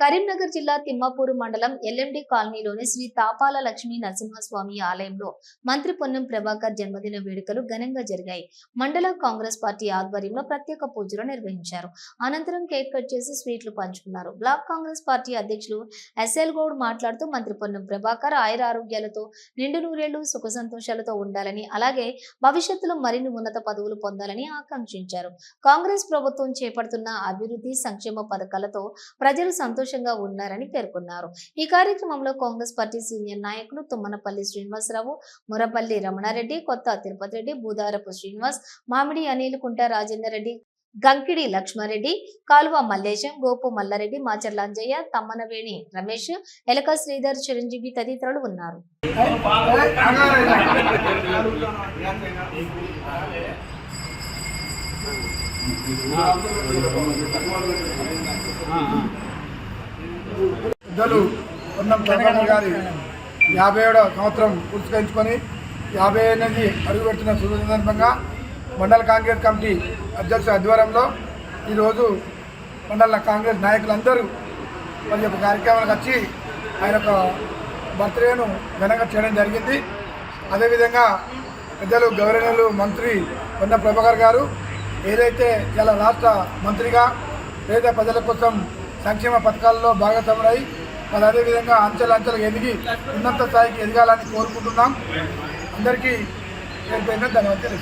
కరీంనగర్ జిల్లా తిమ్మాపూరు మండలం ఎల్ఎండి కాలనీలోని శ్రీ తాపాల లక్ష్మీ నరసింహస్వామి ఆలయంలో మంత్రి పొన్నం ప్రభాకర్ జన్మదిన వేడుకలు ఘనంగా జరిగాయి. మండల కాంగ్రెస్ పార్టీ ఆధ్వర్యంలో ప్రత్యేక పూజలు నిర్వహించారు. అనంతరం కేక్ కట్ చేసి స్వీట్లు పంచుకున్నారు. బ్లాక్ కాంగ్రెస్ పార్టీ అధ్యక్షులు ఎస్ఎల్ గౌడ్ మాట్లాడుతూ మంత్రి పొన్నం ప్రభాకర్ ఆయుర ఆరోగ్యాలతో నిండు నూరేళ్ళు సుఖ సంతోషాలతో ఉండాలని అలాగే భవిష్యత్తులో మరిన్ని ఉన్నత పదవులు పొందాలని ఆకాంక్షించారు. కాంగ్రెస్ ప్రభుత్వం చేపడుతున్న అభివృద్ధి సంక్షేమ పథకాలతో ప్రజలు సంతోషంగా ఉన్నారని పేర్కొన్నారు. ఈ కార్యక్రమంలో కాంగ్రెస్ పార్టీ సీనియర్ నాయకులు తుమ్మనపల్లి శ్రీనివాసరావు మురపల్లి రమణారెడ్డి కొత్త తిరుపతి రెడ్డి బూదారపు శ్రీనివాస్ మామిడి అనిల్ కుంట రాజేందర్ రెడ్డి గంకిడి లక్ష్మారెడ్డి కాలువ మల్లేశం గోపు మల్లారెడ్డి మాచర్లంజయ్య తమ్మనవేణి రమేష్ ఎలక శ్రీధర్ చిరంజీవి తదితరులు ఉన్నారు. పెద్దలు పొన్నం ప్రభాకర్ గారి యాభై ఏడవ సంవత్సరం పురస్కరించుకొని యాభై ఎనిమిది అడుగు శుభ సందర్భంగా మండల కాంగ్రెస్ కమిటీ అధ్యక్ష ఆధ్వర్యంలో ఈరోజు మండల కాంగ్రెస్ నాయకులందరూ వారి యొక్క కార్యక్రమానికి వచ్చి ఆయన యొక్క బర్త్డేను ఘనంగా చేయడం జరిగింది. అదేవిధంగా పెద్దలు గవర్నర్లు మంత్రి పొన్న ప్రభాకర్ గారు ఏదైతే ఇలా రాష్ట్ర మంత్రిగా పేద ప్రజల కోసం సంక్షేమ పథకాల్లో భాగస్వాములై మరి అదేవిధంగా అంచెలు అంచెలు ఎదిగి ఉన్నత స్థాయికి ఎదగాలని కోరుకుంటున్నాం. అందరికీ ధన్యవాదాలు